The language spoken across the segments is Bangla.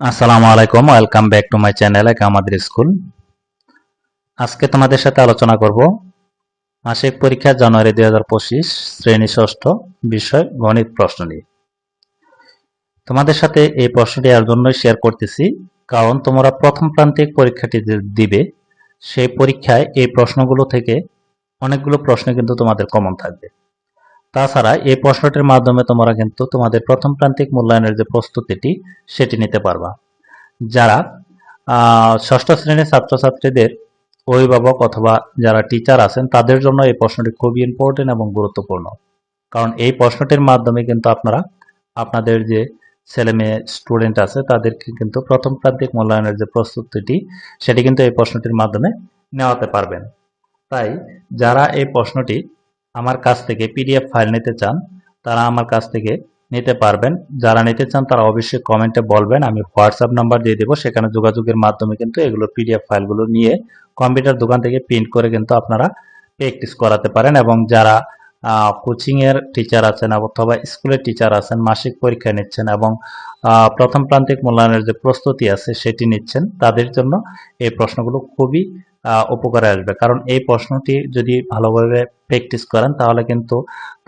আসসালামু আলাইকুম, welcome back to my channel এক আমাদের স্কুল। আজকে তোমাদের সাথে আলোচনা করব মাসিক পরীক্ষা জানুয়ারি দুই হাজার পঁচিশ শ্রেণি ষষ্ঠ বিষয় গণিত প্রশ্ন নিয়ে। তোমাদের সাথে এই প্রশ্নটি এর জন্যই শেয়ার করতেছি, কারণ তোমরা প্রথম প্রান্তিক পরীক্ষাটি দিবে, সেই পরীক্ষায় এই প্রশ্নগুলো থেকে অনেকগুলো প্রশ্ন কিন্তু তোমাদের কমন থাকবে। তাছাড়া এই প্রশ্নটির মাধ্যমে তোমরা কিন্তু তোমাদের প্রথম প্রান্তিক মূল্যায়নের যে প্রস্তুতিটি, সেটি নিতে পারবা। যারা ষষ্ঠ শ্রেণির ছাত্রছাত্রীদের অভিভাবক অথবা যারা টিচার আছেন, তাদের জন্য এই প্রশ্নটি খুবই ইম্পর্টেন্ট এবং গুরুত্বপূর্ণ। কারণ এই প্রশ্নটির মাধ্যমে কিন্তু আপনারা, আপনাদের যে ছেলে মেয়ে স্টুডেন্ট আছে, তাদেরকে কিন্তু প্রথম প্রান্তিক মূল্যায়নের যে প্রস্তুতিটি, সেটি কিন্তু এই প্রশ্নটির মাধ্যমে নেওয়াতে পারবেন। তাই, যারা এই প্রশ্নটি আমার কাছ থেকে পিডিএফ ফাইল নিতে চান, তারা আমার কাছ থেকে নিতে পারবেন। যারা নিতে চান, তারা অবশ্যই কমেন্টে বলবেন। আমি হোয়াটসঅ্যাপ নাম্বার দিয়ে দেবো। সেখানে যোগাযোগের মাধ্যমে কিন্তু এগুলো পিডিএফ ফাইলগুলো নিয়ে কম্পিউটার দোকান থেকে প্রিন্ট করে কিন্তু আপনারা প্র্যাকটিস করাতে পারেন এবং যারা কোচিংয়ের টিচার আছেন অথবা স্কুলের টিচার আছেন, মাসিক পরীক্ষা নিচ্ছেন এবং প্রথম প্রান্তিক মূল্যায়নের যে প্রস্তুতি আছে, সেটি নিচ্ছেন, তাদের জন্য এই প্রশ্নগুলো খুবই উপকারে আসবে। কারণ এই প্রশ্নটি যদি ভালোভাবে প্র্যাকটিস করেন, তাহলে কিন্তু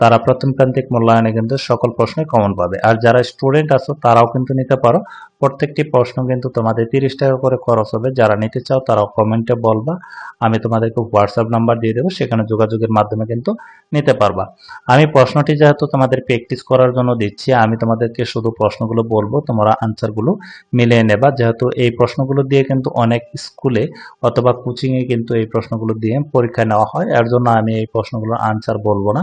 তারা প্রথম প্রান্তিক মূল্যায়নে কিন্তু সকল প্রশ্নই কমন পাবে। আর যারা স্টুডেন্ট আছো, তারাও কিন্তু নিতে পারো। প্রত্যেকটি প্রশ্ন কিন্তু তোমাদের তিরিশ টাকা করে খরচ হবে। যারা নিতে চাও, তারাও কমেন্টে বলবা। আমি তোমাদেরকে হোয়াটসঅ্যাপ নাম্বার দিয়ে দেবো। সেখানে যোগাযোগের মাধ্যমে কিন্তু নিতে পারবা। আমি প্রশ্নটি যেহেতু তোমাদের প্র্যাকটিস করার জন্য দিচ্ছি, আমি তোমাদেরকে শুধু প্রশ্নগুলো বলব। তোমরা আনসারগুলো মিলিয়ে নেবা। যেহেতু এই প্রশ্নগুলো দিয়ে কিন্তু অনেক স্কুলে অথবা কোচিংয়ে কিন্তু এই প্রশ্নগুলো দিয়ে পরীক্ষা নেওয়া হয়। এর জন্য আমি এই প্রশ্নগুলোর আনসার বলব না।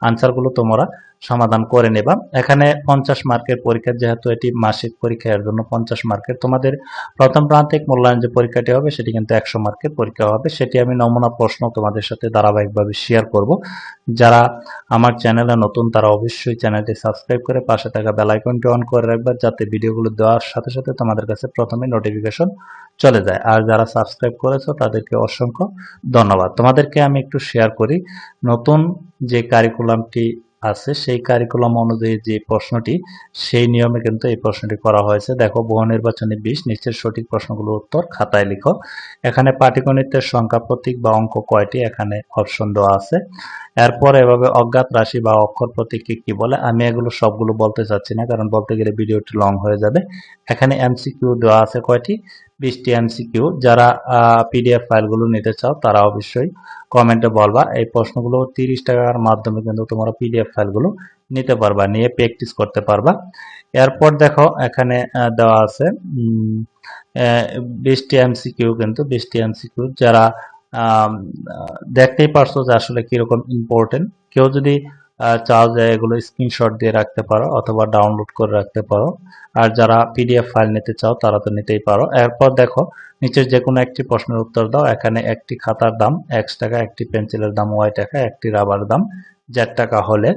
আনসারগুলো তোমরা সমাধান করে নেবা। এখানে পঞ্চাশ মার্কের পরীক্ষা, যেহেতু এটি মাসিক পরীক্ষা, এর জন্য পঞ্চাশ মার্কের। তোমাদের প্রথম প্রান্তিক মূল্যায়ন যে পরীক্ষাটি হবে, সেটি কিন্তু একশো মার্কের পরীক্ষা হবে। সেটি আমি নমুনা প্রশ্ন তোমাদের সাথে ধারাবাহিকভাবে শেয়ার করব। যারা আমার চ্যানেলে নতুন, তারা অবশ্যই চ্যানেলটি সাবস্ক্রাইব করে পাশে থাকা বেল আইকনটি অন করে রাখবে, যাতে ভিডিওগুলো দেওয়ার সাথে সাথে তোমাদের কাছে প্রথমে নোটিফিকেশন চলে যায়। আর যারা সাবস্ক্রাইব করেছ, তাদেরকে অসংখ্য ধন্যবাদ। তোমাদেরকে আমি একটু শেয়ার করি। নতুন যে কারিকুলামটি আছে, সেই কারিকুলাম অনুযায়ী যে প্রশ্নটি, সেই নিয়মে কিন্তু এই প্রশ্নটি করা হয়েছে। দেখো, বহু নির্বাচনী বিশ নিচের সঠিক প্রশ্নগুলোর উত্তর খাতায় লিখো। এখানে পাটিগণিতের সংখ্যা প্রতীক বা অঙ্ক কয়টি? এখানে অপশন দেওয়া আছে। এরপর এভাবে অজ্ঞাত রাশি বা অক্ষর প্রতীককে কি বলে? আমি এগুলো সবগুলো বলতে চাচ্ছি না, কারণ বলতে গেলে ভিডিওটি লং হয়ে যাবে। এখানে এমসিকিউ দেওয়া আছে কয়টি? বিশটি এমসিকিউ। যারা পিডিএফ ফাইলগুলো নিতে চাও, তারা অবশ্যই কমেন্টে বলবা। এই প্রশ্নগুলো তিরিশ টাকার মাধ্যমে কিন্তু তোমরা পিডিএফ ফাইলগুলো নিতে পারবা, নিয়ে প্র্যাকটিস করতে পারবা। এরপর দেখো, এখানে দেওয়া আছে বিশটি এমসিকিউ কিন্তু বিশটি এমসিকিউ। যারা দেখতেই পারছ যে আসলে কীরকম ইম্পর্টেন্ট কেউ যদি চাও যে এগুলো স্ক্রিনশট দিয়ে রাখতে পারো অথবা ডাউনলোড করে রাখতে পারো। আর যারা পিডিএফ ফাইল নিতে চাও, তারা তো নিতেই পারো। এরপর দেখো নিচের যে কোনো একটি প্রশ্নের উত্তর দাও। এখানে একটি খাতার দাম এক্স টাকা, একটি পেন্সিলের দাম, ওয়াই টাকা, একটি রাবার দাম জেড টাকা হলে।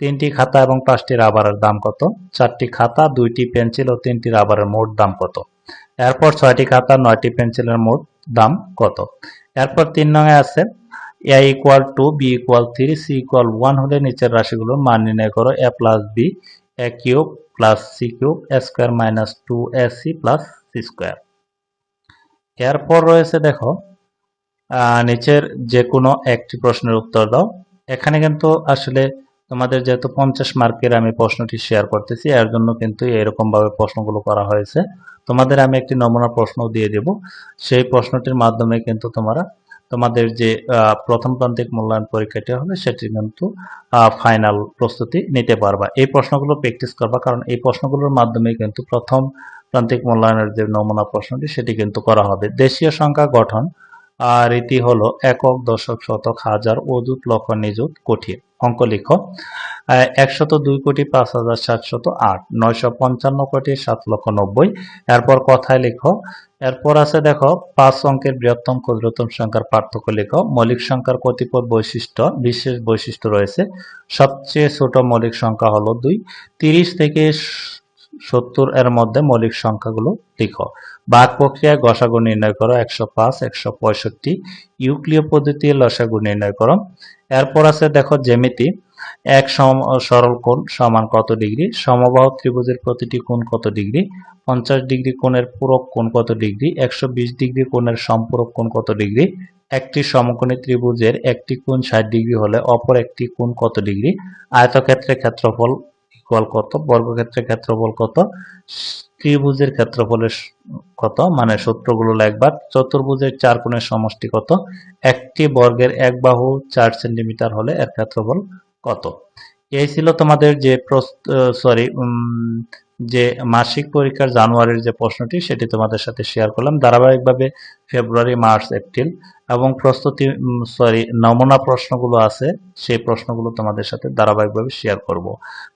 তিনটি খাতা এবং পাঁচটি রাবারের দাম কত? চারটি খাতা, দুইটি পেন্সিল ও তিনটি রাবারের মোট দাম কত? এরপর ছয়টি খাতা, নয়টি পেন্সিলের মোট দাম কত? এরপর তিন নঙে আছে A equal to B equal three C equal one হলে নিচের রাশিগুলোর মান নির্ণয় করো A plus B A cube plus C cube A square minus two A C plus C square এরপর রয়েছে দেখো নিচের যে কোনো একটি প্রশ্নের উত্তর দাও। এখানে কিন্তু আসলে তোমাদের যেহেতু পঞ্চাশ মার্কের আমি প্রশ্নটি শেয়ার করতেছি, এর জন্য কিন্তু এরকম ভাবে প্রশ্নগুলো করা হয়েছে। তোমাদের আমি একটি নমুনা প্রশ্ন দিয়ে দেব। সেই প্রশ্নটির মাধ্যমে কিন্তু তোমরা তোমাদের যে প্রথম প্রান্তিক মূল্যায়ন পরীক্ষাটি হবে, সেটি কিন্তু ফাইনাল প্রস্তুতি নিতে পারবা। এই প্রশ্নগুলো প্র্যাকটিস করবা, কারণ এই প্রশ্নগুলোর মাধ্যমে কিন্তু প্রথম প্রান্তিক মূল্যায়নের যে নমুনা প্রশ্নটি, সেটি কিন্তু করা হবে। দেশীয় সংখ্যা গঠন আর এটি হলো একক দশক শতক হাজার অযুত লক্ষ নিযুত কোটি। অঙ্ক লিখো। একশত দুই কোটি পাঁচ হাজার সাতশত আট, নয়শো পঞ্চান্ন কোটি সাত লক্ষ নব্বই। এরপর কথায় লিখো। এরপর আছে দেখো, পাঁচ অঙ্কের বৃহত্তম ক্ষুদ্রতম সংখ্যার পার্থক্য লিখো। মৌলিক সংখ্যার কতিপয় বৈশিষ্ট্য, বিশেষ বৈশিষ্ট্য রয়েছে। সবচেয়ে ছোট মৌলিক সংখ্যা হলো দুই। তিরিশ থেকে সত্তর এর মধ্যে মৌলিক সংখ্যাগুলো লিখো বাঘ প্রক্রিয়ায় গসাগু নির্ণয় করো, একশো পাঁচ, একশো পঁয়ষট্টি। ইউক্লিয় পদ্ধতি লসাগু নির্ণয় করো। এরপর আছে দেখো জ্যামিতি। এক সরল কোণ সমান কত ডিগ্রি? সমবাহু ত্রিভুজের প্রতিটি কোণ কত ডিগ্রি? পঞ্চাশ ডিগ্রি কোণের পূরক কোণ কত ডিগ্রি? একশো বিশ ডিগ্রি কোণের সম্পূরক কোণ কত ডিগ্রি? একটি সমকোণী ত্রিভুজের একটি কোণ ষাট ডিগ্রি হলে অপর একটি কোণ কত ডিগ্রি? আয়তক্ষেত্রের ক্ষেত্রফল ইকুয়াল কত? বর্গক্ষেত্রের ক্ষেত্রফল কত? ত্রিভুজের ক্ষেত্রফলের কত? মানে সূত্রগুলো একবার চতুর্ভুজের চার কোণের সমষ্টি কত? একটি বর্গের এক বাহু চার সেন্টিমিটার হলে এর ক্ষেত্রফল কত? এই ছিল তোমাদের যে সরি যে মাসিক পরীক্ষার জানুয়ারির যে প্রশ্নটি, সেটি তোমাদের সাথে শেয়ার করলাম। ধারাবাহিকভাবে ফেব্রুয়ারি মার্চ এপ্রিল এবং প্রস্তুতি সরি নমুনা প্রশ্নগুলো আছে, সেই প্রশ্নগুলো তোমাদের সাথে ধারাবাহিকভাবে শেয়ার করব।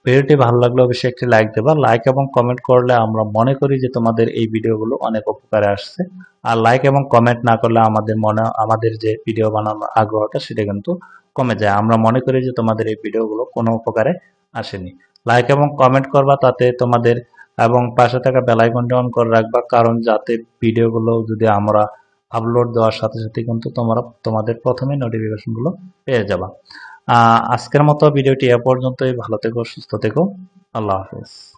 ভিডিওটি ভালো লাগলে অবশ্যই একটি লাইক দেবা। লাইক এবং কমেন্ট করলে আমরা মনে করি যে তোমাদের এই ভিডিওগুলো অনেক উপকারে আসছে। আর লাইক এবং কমেন্ট না করলে আমাদের মনে, আমাদের যে ভিডিও বানানোর আগ্রহটা সেটা কিন্তু কমে যায়। আমরা মনে করি যে তোমাদের এই ভিডিওগুলো কোনো উপকারে আসেনি। লাইক এবং কমেন্ট করবা তাতে তোমাদের এবং পাশে থাকা বেল আইকনটি অন করে রাখবা, কারণ যাতে ভিডিওগুলো যদি আমরা আপলোড দেওয়ার সাথে সাথে কিন্তু তোমরা, তোমাদের প্রথমে নোটিফিকেশনগুলো পেয়ে যাবা। আজকের মতো ভিডিওটি এ পর্যন্তই। ভালো থেকো, সুস্থ থেকো। আল্লাহ হাফেজ।